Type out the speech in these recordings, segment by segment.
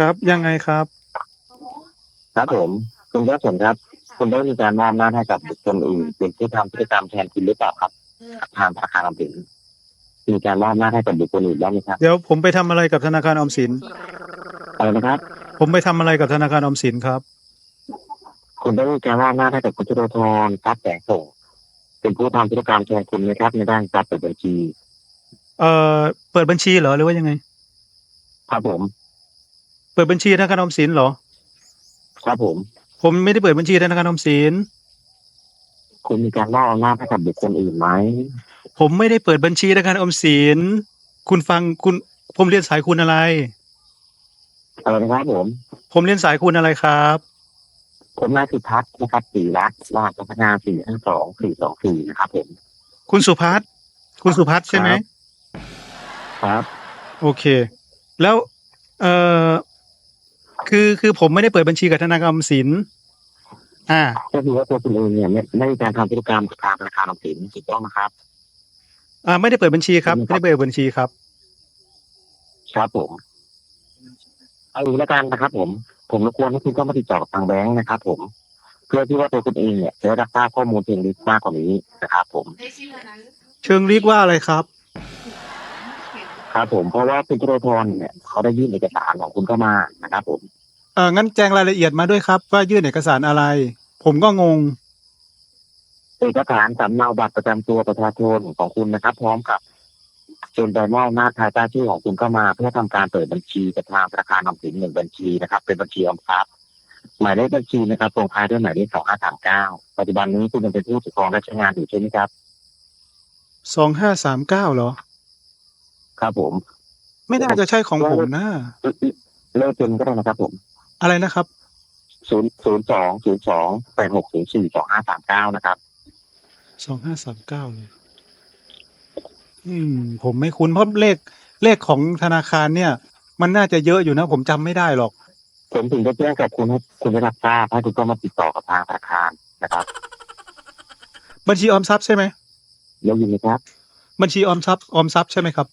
ครับยังไงครับ ครับผมคุณยอดผลครับ คุณได้มีการมอบหน้าจให้กับบุคคลอื่นเป็นผู้ทำพฤติกรรมแทนคุณหรือเปล่าครับทางธนาคารออมสินมีการมอบหน้าจให้กับบุคคลอื่นบ้างไหมครับเดี๋ยวผมไปทำอะไรกับธนาคารออมสิน อะไรนะครับ ผมไปทำอะไรกับธนาคารออมสินครับ คุณได้มีการมอบหน้าจให้กับคุณจุลธรทรัพย์แสงส่งเป็นผู้ทำพฤติกรรมแทนคุณไหมครับในด้านการเปิดบัญชี เอ่อเปิดบัญชีเหรอหรือว่ายังไง ครับผม เปิดบัญชีธนาคารออมสินเหรอ ครับผม ผมไม่ได้เปิดบัญชีธนาคารออมสิน คุณมีการมอบอำนาจให้กับบุคคลอื่นไหม ผมไม่ได้เปิดบัญชีธนาคารออมสิน คุณฟังคุณ ผมเรียนสายคุณอะไร อะไรนะครับผม ผมเรียนสายคุณอะไรครับ ผมนายสุทัศน์นะครับสีรัตน์รหัสพนักงานสี่ห้าสองสี่สองสี่นะครับผม คุณสุพัฒน์คุณสุพัฒน์ใช่ไหม ครับ โอเค แล้ว เอ่อ คือคือผมไม่ได้เปิดบัญชีกับธนาคารออมสิน อ่า ก็คือว่าตัวคุณเองเนี่ยไม่ไม่มีการทำพฤติกรรมกับทางธนาคารออมสินถูกต้องนะครับ อ่า ไม่ได้เปิดบัญชีครับ ไม่ได้เปิดบัญชีครับ ครับผม เอาอย่างนี้แล้วกันนะครับผม ผมรบกวนให้คุณก็มาติดต่อกับทางแบงค์นะครับผม เพื่อที่ว่าตัวคุณเองเนี่ยจะได้รับทราบข้อมูลเพียงลึกมากกว่านี้นะครับผม เชิงเรียกว่าอะไรครับ ครับผม เพราะว่าคุณจุลธรเนี่ยเขาได้ยื่นเอกสารของคุณเข้ามานะครับผม เอ่องั้นแจ้งรายละเอียดมาด้วยครับ ว่ายื่นเอกสารอะไร ผมก็งง เอกสารสำเนาบัตรประจำตัวประชาชนของคุณนะครับ พร้อมกับจนใบมอบหน้าจภายใต้ชื่อของคุณเข้ามา เพื่อทำการเปิดบัญชีกับทางธนาคารออมสินหนึ่งบัญชีนะครับ เป็นบัญชีออมทรัพย์หมายเลขบัญชีนะครับตรงท้ายด้วยหมายเลขสองห้าสามเก้าปัจจุบันนี้คุณยังเป็นผู้ถือครองและใช้งานอยู่ใช่ไหมครับ สองห้าสามเก้าเหรอ ครับผม ไม่น่าจะใช่ของผมนะ เลิกเป็นก็ได้นะครับผม อะไรนะครับ ศูนย์ศูนย์สองศูนย์สองแปดหกศูนย์สี่สองห้าสามเก้านะครับ สองห้าสามเก้าเลยอืม ผมไม่คุ้นเพราะเลขเลขของธนาคารเนี่ย มันน่าจะเยอะอยู่นะ ผมจำไม่ได้หรอก ผมถึงได้แจ้งกับคุณให้คุณได้รับทราบให้คุณก็มาติดต่อกับทางธนาคารนะครับบัญชีออมทรัพย์ใช่ไหมแล้วยินดีครับบัญชีออมทรัพย์ออมทรัพย์ใช่ไหมครับ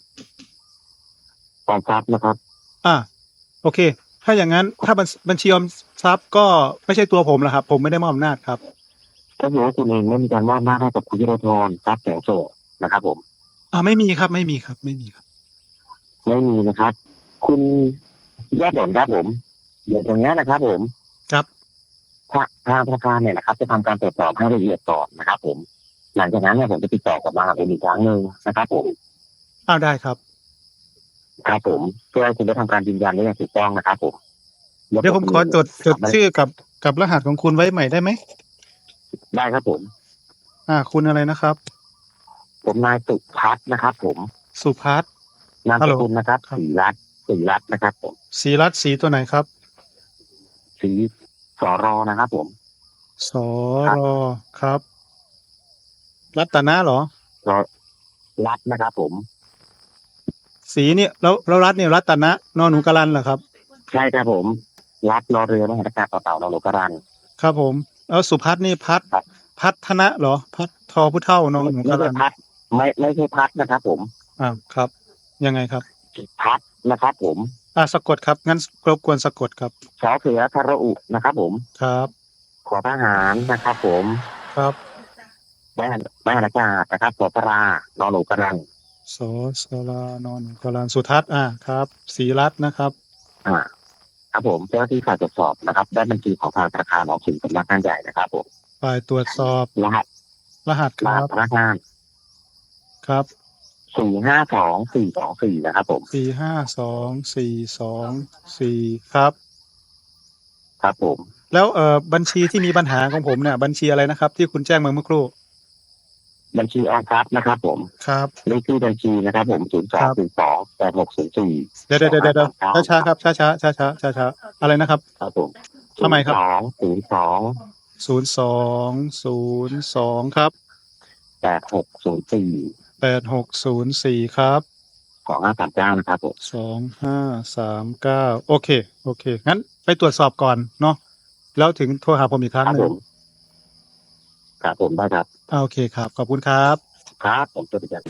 กองทรัพย์นะครับ อ่า โอเค ถ้าอย่างนั้นถ้าบัญบัญชีออมทรัพย์ก็ไม่ใช่ตัวผมแล้วครับ ผมไม่ได้มอบอำนาจครับก็คือว่าคุณเองไม่มีการมอบหน้าจให้กับคุณยุทธธรทรัพย์แสงโสดนะครับ ผมอ่าไม่มีครับ ไม่มีครับ ไม่มีครับ ไม่มีนะครับ คุณยอดผลครับผมเดี๋ยวตรงเนี้ยนะครับ ผมครับทางทางธนาคารเนี่ยนะครับ จะทำการตรวจสอบให้ละเอียดก่อนนะครับ ผม หลังจากนั้นเนี่ยผมจะติดต่อกลับมาเป็นอีกครั้งหนึ่งนะครับ ผมอ้าวได้ครับ ครับผมเพื่อให้คุณได้ทำการยืนยันได้อย่างถูกต้องนะครับผมเดี๋ยวผมขอจดจดชื่อกับกับรหัสของคุณไว้ใหม่ได้ไหมได้ครับผม อ่า คุณอะไรนะครับ ผมนายสุพัฒน์นะครับ ผมสุพัฒน์นามฮัลสโหลกุลนะครับครับศรีรัตน์ศรีรัตน์นะครับ ผมสีรัตน์สีตัวไหนครับศรีสอรอนะครับ ผมสอรอครับ รัตนะเหรอรอรัตน์นะครับ ผม สีเนี่ยแล้วแล้วรัตเนี่ยรัตนะนอนหนูกะลันเหรอครับ ใช่ครับผม รัตน์รอเรือมหาตการต่อเต่าเราโลกรันครับผม แล้วสุพัฒน์นี่พัฒน์ครับพัฒนะเหรอ พัฒทอผู้เท่านอนหนูไม่กะลัใช่นพัดไม่ไม่ใช่พัดนะครับ ผมอ่าครับ ยังไงครับ พัดนะครับ ผมอ่าสะกดครับงั้นรบกวนสะกดครับสอเสือทาระอุนะครับ ผมครับขอทหารนะครับ ผมครับแม่แม่อากาศนะครับสอปรานอนหนูกรัน สอสลานอนหนูกะลันสุทัศน์อ่าครับสีรัตน์นะครับ อ่า ครับผมเจ้าหน้าที่ฝ่ายตรวจสอบนะครับ ได้บัญชีของทางธนาคารออมสินสำนักงานใหญ่นะครับผมฝ่ายตรวจสอบรหัสรหัสครรัหัสบพนักงานครับสี่ห้าสองสี่สองสี่นะครับผม สี่ห้าสองสี่สองสี่ครับ ครับผม แล้วเอ่อบัญชีที่มีปัญหาของผมเนี่ยบัญชีอะไรนะครับ ที่คุณแจ้งมาเมื่อครู่ บัญชีออมทรัพย์นะครับ ผมครับ เลขที่บัญชีนะครับ ผมศูนย์สองศูนย์สองแปดหกศูนย์สี่เดี๋ยวเดี๋ยวเดี๋ยวเดี๋ยวช้าช้าๆครับช้าช้าช้าช้าช้าช้าๆอะไรนะครับ ครับผมทำไมครับสองศูนย์สองศูนย์สองศูนย์สองครับแปดหกศูนย์สี่แปดหกศูนย์สี่ครับสองห้าสามเก้านะครับผมสองห้าสามเก้าโอเค โอเค งั้นไปตรวจสอบก่อนเนาะแล้วถึงโทรหาผมอีกครั้งครับหนึ่ผงม ครับผมได้ครับอ่าโอเคครับ ขอบคุณครับ ครับผมจะไปจัด